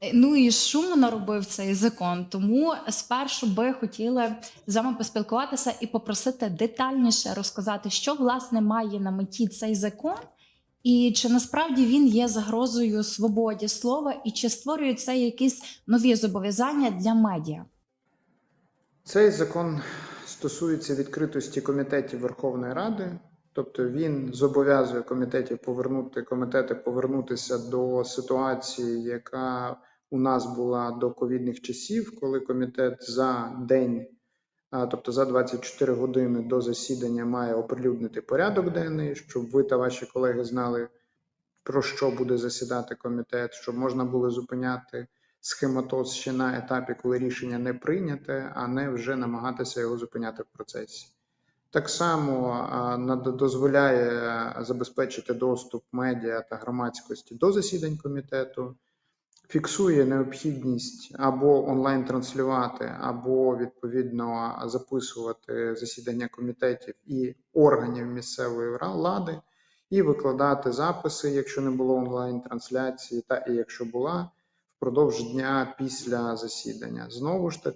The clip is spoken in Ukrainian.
Е, Ну і шуму наробив цей закон. Тому спершу би хотіли з вами поспілкуватися і попросити детальніше розказати, що власне має на меті цей закон, і чи насправді він є загрозою свободі слова, і чи створює це якісь нові зобов'язання для медіа. Цей закон стосується відкритості комітетів Верховної Ради, тобто він зобов'язує комітетів повернути комітети повернутися до ситуації, яка у нас була до ковідних часів, коли комітет за день, тобто за 24 години до засідання, має оприлюднити порядок денний, щоб ви та ваші колеги знали, про що буде засідати комітет, щоб можна було зупиняти схематоз ще на етапі, коли рішення не прийняте, а не вже намагатися його зупиняти в процесі. Так само дозволяє забезпечити доступ медіа та громадськості до засідань комітету, фіксує необхідність або онлайн транслювати, або відповідно записувати засідання комітетів і органів місцевої влади, і викладати записи, якщо не було онлайн трансляції, та і якщо була впродовж дня після засідання. Знову ж таки,